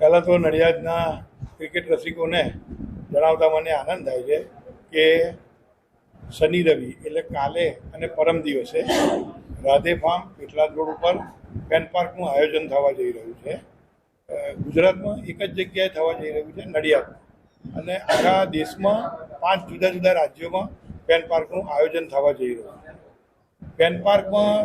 પહેલાં તો નડિયાદના ક્રિકેટ રસિકોને જણાવતા મને આનંદ થાય છે કે શનિ રવિ એટલે કાલે અને પરમ દિવસે રાધે ફાર્મ પેટલાદ રોડ ઉપર પેન પાર્કનું આયોજન થવા જઈ રહ્યું છે. ગુજરાતમાં એક જ જગ્યાએ થવા જઈ રહ્યું છે નડિયાદમાં અને આખા દેશમાં પાંચ જુદા જુદા રાજ્યોમાં પેન પાર્કનું આયોજન થવા જઈ રહ્યું છે. પેન પાર્કમાં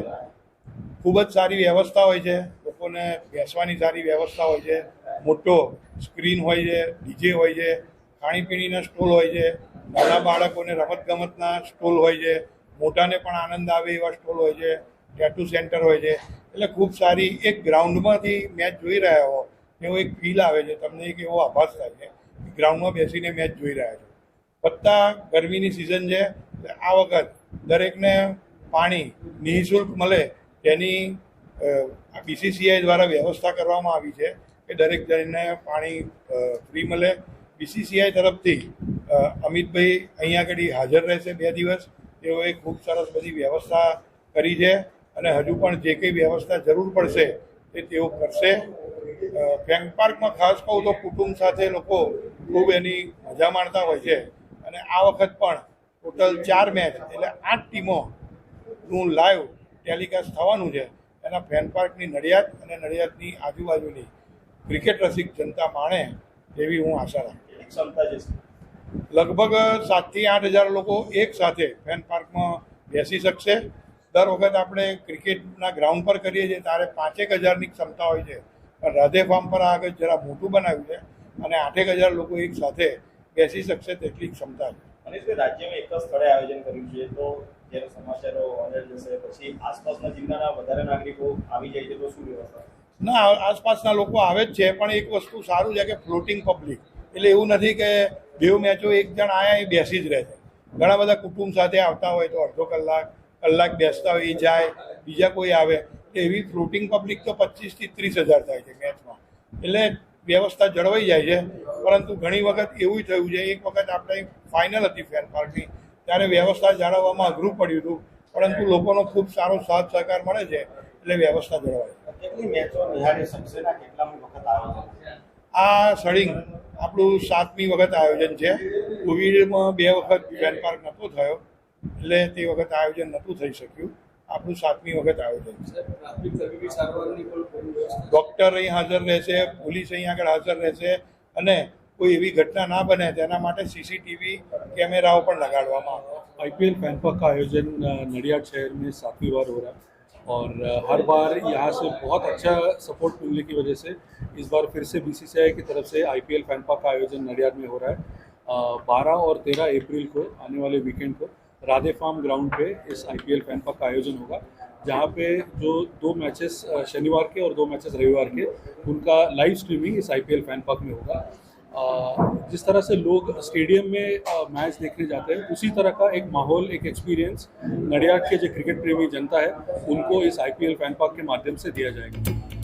ખૂબ જ સારી વ્યવસ્થા હોય છે. લોકોને બેસવાની સારી વ્યવસ્થા હોય છે. મોટો સ્ક્રીન હોય છે, ડીજે હોય છે, ખાણીપીણીના સ્ટોલ હોય છે, નાના બાળકોને રમતગમતના સ્ટોલ હોય છે મોટાને પણ આનંદ આવે એવા સ્ટોલ હોય છે ટેટુ સેન્ટર હોય છે. એટલે ખૂબ સારી એક ગ્રાઉન્ડમાંથી મેચ જોઈ રહ્યા હો, એવો એક ફીલ આવે છે. તમને એક એવો આભાસ થાય છે ગ્રાઉન્ડમાં બેસીને મેચ જોઈ રહ્યા છો. પત્તા ગરમીની સિઝન છે આ વખત દરેકને પાણી, નિઃશુલ્ક મળે તેની બીસીસીઆઈ દ્વારા વ્યવસ્થા કરવામાં આવી છે. કે દરેક જણને પાણી ફ્રી મળે. બીસીસીઆઈ તરફથી અમિતભાઈ અહીંયા આગળ હાજર રહેશે બે દિવસ. તેઓએ ખૂબ સરસ બધી વ્યવસ્થા કરી છે અને હજુ પણ જે કંઈ વ્યવસ્થા જરૂર પડશે તે તેઓ કરશે. અ, પાર્કમાં ખાસ કહું તો કુટુંબ સાથે લોકો ખૂબ એની મજા માણતા હોય છે. અને આ વખત પણ ટોટલ ચાર મેચ એટલે આઠ ટીમોનું લાઈવ ટેલિકાસ્ટ થવાનું છે. એના ફેન પાર્કની નડિયાદ અને નડિયાદની આજુબાજુની ક્રિકેટ રસિક જનતા માણે એવી હું આશા રાખું ક્ષમતા છે. લગભગ સાતથી આઠ હજાર લોકો એક સાથે ફેન પાર્કમાં બેસી શકશે. દર વખત આપણે ક્રિકેટના ગ્રાઉન્ડ પર કરીએ છીએ ત્યારે પાંચેક હજારની ક્ષમતા હોય છે. પણ રાધે ફાર્મ પર આગળ જરા મોટું બનાવ્યું છે અને આઠેક હજાર લોકો એક સાથે બેસી શકશે તેટલી ક્ષમતા છે. મનીષભાઈ રાજ્યમાં એક જ સ્થળે આયોજન કર્યું છે તો જ્યારે સમાચારો જશે પછી આસપાસના જિલ્લાના વધારે નાગરિકો આવી જાય છે તો શું વ્યવસ્થા? ના, આસપાસના લોકો આવે જ છે, પણ એક વસ્તુ સારું છે કે ફ્લોટિંગ પબ્લિક એટલે એવું નથી કે બે મેચો એક જણ આયા એ બેસી જ રહે છે. ઘણા બધા કુટુંબ સાથે આવતા હોય તો અડધો કલાક કલાક બેસતા હોય, એ જાય, બીજા કોઈ આવે. એવી ફ્લોટિંગ પબ્લિક તો પચીસથી ત્રીસ હજાર થાય છે મેચમાં. એટલે વ્યવસ્થા જળવાઈ જાય છે. પરંતુ ઘણી વખત એવું થયું છે, એક વખત આપણે ફાઇનલ હતી ફેન ત્યારે વ્યવસ્થા જાળવવામાં અઘરું પડ્યું હતું. પરંતુ લોકોનો ખૂબ સારો સાથ સહકાર મળે છે, એટલે વ્યવસ્થા જળવાય કેટલી મેચો નિહાળી શકશેના કેટલામી વખત આયોજન આ સળિંગ આપણું સાતમી વખત આયોજન છે. કોવિડમાં બે વખત વેન નહોતો થયો એટલે તે વખત આયોજન નહોતું થઈ શક્યું. આપણું સાતમી વખત આયોજન છે. ડૉક્ટર અહીં હાજર રહેશે પોલીસ અહીં આગળ હાજર રહેશે અને કોઈ એવી ઘટના ના બને તેના માટે સીસીટીવી કેમેરાઓ પણ લગાડવામાં આવે. આઈપીએલ ફેન આયોજન નડિયાદ શહેરની સાતમી વાર હો और हर बार यहाँ से बहुत अच्छा सपोर्ट मिलने की वजह से इस बार फिर से बीसीसीआई की तरफ़ से आईपीएल फ़ैन का आयोजन नडियाद में हो रहा है। बारह और तेरह अप्रैल को, आने वाले वीकेंड को राधे फार्म ग्राउंड पे इस आईपीएल फ़ैन का आयोजन होगा, जहाँ पे जो दो मैचेस शनिवार के और दो मैचेस रविवार के, उनका लाइव स्ट्रीमिंग इस आईपीएल फ़ैन में होगा। जिस तरह से लोग स्टेडियम में मैच देखने जाते हैं, उसी तरह का एक माहौल, एक एक्सपीरियंस नडियाड के जो क्रिकेट प्रेमी जनता है, उनको इस आईपीएल फ़ैन पार्क के माध्यम से दिया जाएगा।